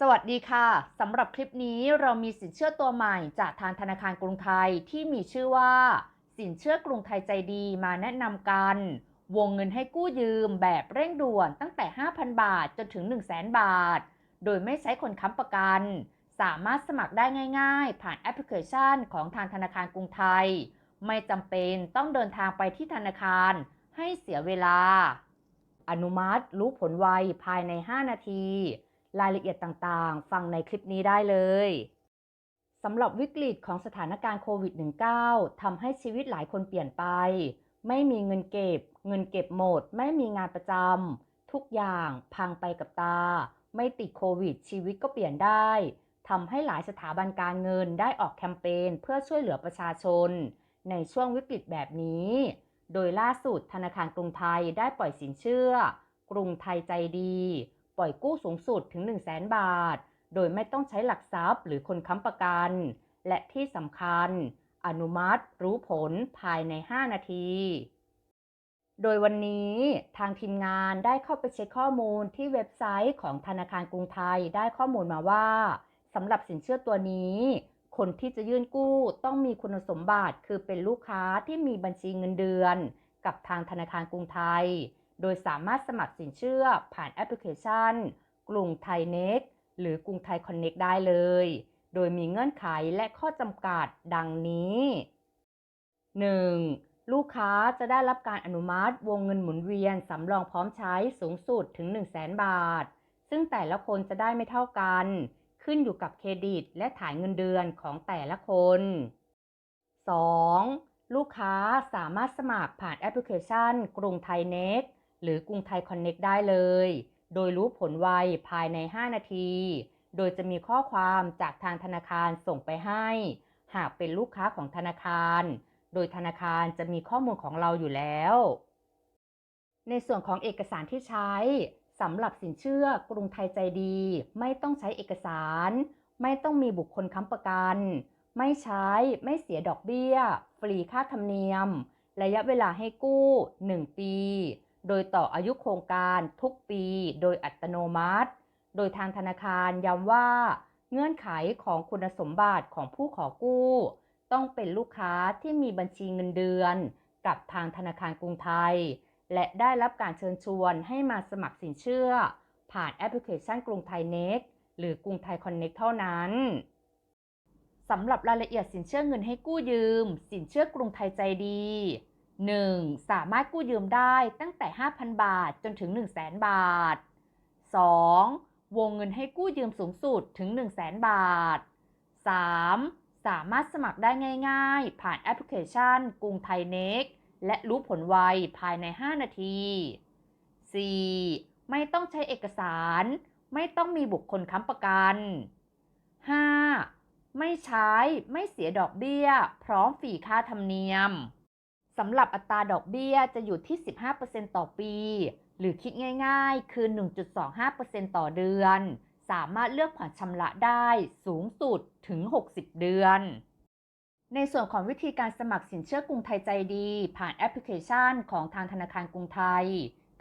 สวัสดีค่ะสำหรับคลิปนี้เรามีสินเชื่อตัวใหม่จากทางธนาคารกรุงไทยที่มีชื่อว่า สินเชื่อกรุงไทยใจดีมาแนะนำกัน วงเงินให้กู้ยืมแบบเร่งด่วนตั้งแต่ 5,000 บาทจนถึง 100,000 บาท โดยไม่ใช้คนค้ำประกัน สามารถสมัครได้ง่าย ๆ ผ่านแอปพลิเคชันของทางธนาคารกรุงไทย ไม่จำเป็นต้องเดินทางไปที่ธนาคารให้เสียเวลา อนุมัติรู้ผลไวภายใน 5 นาที รายละเอียดต่างๆ ฟังในคลิปนี้ได้เลยสำหรับวิกฤตของสถานการณ์โควิด -19 ทำให้ชีวิตหลายคนเปลี่ยนไป ไม่มีเงินเก็บ เงินเก็บหมด ไม่มีงานประจำทุกอย่างพังไปกับตา ไม่ติดโควิด ชีวิตก็เปลี่ยนได้ทำให้หลายสถาบันการเงินได้ออกแคมเปญเพื่อช่วยเหลือประชาชน ในช่วงวิกฤตแบบนี้ โดยล่าสุดธนาคารกรุงไทยได้ปล่อยสินเชื่อ กรุงไทยใจดี ปล่อยกู้สูงสุดถึง 1 0 0 0 0แบาท โดยไม่ต้องใช้หลักทรัพย์หรือคนค้ำประกัน และที่สำคัญ อนุมัติรู้ผลภายใน 5 นาที โดยวันนี้ทางทีมงานได้เข้าไปเช็คข้อมูลที่เว็บไซต์ของธนาคารกรุงไทยได้ข้อมูลมาว่าสำหรับสินเชื่อตัวนี้ คนที่จะยื่นกู้ต้องมีคุณสมบัติคือเป็นลูกค้าที่มีบัญชีเงินเดือน กับทางธนาคารกรุงไทย โดยสามารถสมัครสินเชื่อผ่านแอปพลิเคชัน กรุงไทยเน็กหรือกรุงไทยคอนเน็กได้เลย โดยมีเงื่อนไขและข้อจำกัดดังนี้ 1. ลูกค้าจะได้รับการอนุมัติวงเงินหมุนเวียนสำรองพร้อมใช้สูงสุดถึง 1 0 0 0 0แบาท ซึ่งแต่ละคนจะได้ไม่เท่ากัน ขึ้นอยู่กับเครดิตและฐานเงินเดือนของแต่ละคน 2. ลูกค้าสามารถสมัครผ่านแอปพลิเคชัน กรุงไทยเน็ก หรือกรุงไทยคอนเน็กได้เลย โดยรู้ผลไวภายใน 5 นาที โดยจะมีข้อความจากทางธนาคารส่งไปให้ หากเป็นลูกค้าของธนาคาร โดยธนาคารจะมีข้อมูลของเราอยู่แล้ว ในส่วนของเอกสารที่ใช้สำหรับสินเชื่อกรุงไทยใจดี ไม่ต้องใช้เอกสาร ไม่ต้องมีบุคคลค้ำประกัน ไม่ใช้ไม่เสียดอกเบี้ย ฟรีค่าธรรมเนียม ระยะเวลาให้กู้ 1 ปี โดยต่ออายุโครงการทุกปีโดยอัตโนมัติ โดยทางธนาคารย้ำว่า เงื่อนไขของคุณสมบัติของผู้ขอกู้ ต้องเป็นลูกค้าที่มีบัญชีเงินเดือน กับทางธนาคารกรุงไทย และได้รับการเชิญชวนให้มาสมัครสินเชื่อ ผ่านแอปพลิเคชันกรุงไทยเน็กหรือกรุงไทยคอนเน็กเท่านั้นสำหรับรายละเอียดสินเชื่อเงินให้กู้ยืม สินเชื่อกรุงไทยใจดี 1. สามารถกู้ยืมได้ตั้งแต่ 5,000 บาทจนถึง 1 0 0 0 0แบาท 2. วงเงินให้กู้ยืมสูงสุดถึง 1 0 0 0 0 0 บาท 3. สามารถสมัครได้ง่าย ๆ ผ่านแอปพลิเคชัน กรุงไทยเน็กและรู้ผลไวภายใน 5 นาที 4. ไม่ต้องใช้เอกสาร ไม่ต้องมีบุคคลค้ำประกัน 5. ไม่ใช้ไม่เสียดอกเบี้ย พร้อมฟรีค่าธรรมเนียม สำหรับอัตราดอกเบี้ยจะอยู่ที่ 15%ต่อปี หรือคิดง่ายๆ คือ 1.25%ต่อเดือน สามารถเลือกผ่อนชำระได้สูงสุดถึง 60 เดือน ในส่วนของวิธีการสมัครสินเชื่อกรุงไทยใจดี ผ่านแอปพลิเคชันของทางธนาคารกรุงไทย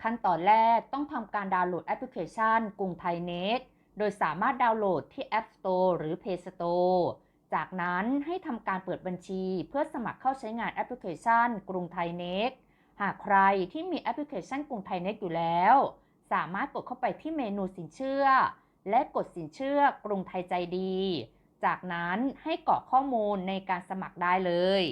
ขั้นตอนแรกต้องทำการดาวน์โหลดแอปพลิเคชันกรุงไทยเน็ตโดยสามารถดาวน์โหลดที่ App Store หรือ Play Store จากนั้นให้ทำการเปิดบัญชีเพื่อสมัครเข้าใช้งานแอปพลิเคชัน กรุงไทยเน็ตหากใครที่มีแอปพลิเคชันกรุงไทยเน็ตอยู่แล้ว สามารถกดเข้าไปที่เมนูสินเชื่อ และกดสินเชื่อกรุงไทยใจดี จากนั้นให้กรอกข้อมูลในการสมัครได้เลย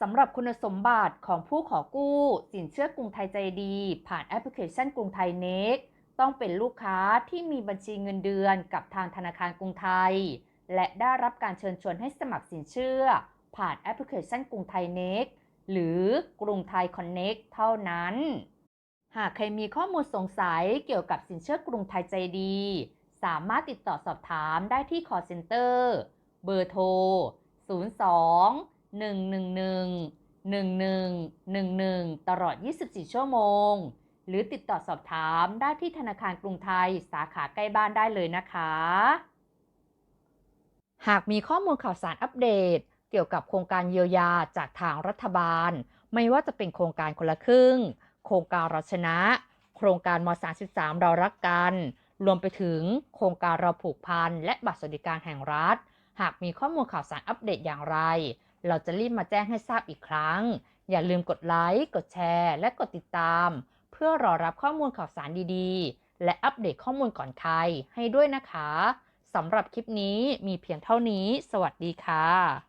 สำหรับคุณสมบัติของผู้ขอกู้ สินเชื่อกรุงไทยใจดี ผ่านแอปพลิเคชันกรุงไทยเน็กต้องเป็นลูกค้าที่มีบัญชีเงินเดือนกับทางธนาคารกรุงไทย และได้รับการเชิญชวนให้สมัครสินเชื่อ ผ่านแอปพลิเคชันกรุงไทยเน็กหรือกรุงไทยคอนเน็กเท่านั้น หากใครมีข้อมูลสงสัยเกี่ยวกับสินเชื่อกรุงไทยใจดี สามารถติดต่อสอบถามได้ที่ call center เบอร์โทร 02 111 1111 ตลอด 24 ชั่วโมง หรือติดต่อสอบถามได้ที่ธนาคารกรุงไทยสาขาใกล้บ้านได้เลยนะคะ หากมีข้อมูลข่าวสารอัปเดต เกี่ยวกับโครงการเยียวยาจากทางรัฐบาล ไม่ว่าจะเป็นโครงการคนละครึ่ง โครงการเราชนะ โครงการม .33 เรารักกัน รวมไปถึงโครงการเราผูกพันและบัตรสวัสดิการแห่งรัฐ หากมีข้อมูลข่าวสารอัปเดตอย่างไร เราจะรีบมาแจ้งให้ทราบอีกครั้ง อย่าลืมกดไลค์กดแชร์ และกดติดตาม เพื่อรอรับข้อมูลข่าวสารดีๆ และอัปเดตข้อมูลก่อนใครให้ด้วยนะคะ สำหรับคลิปนี้มีเพียงเท่านี้ สวัสดีค่ะ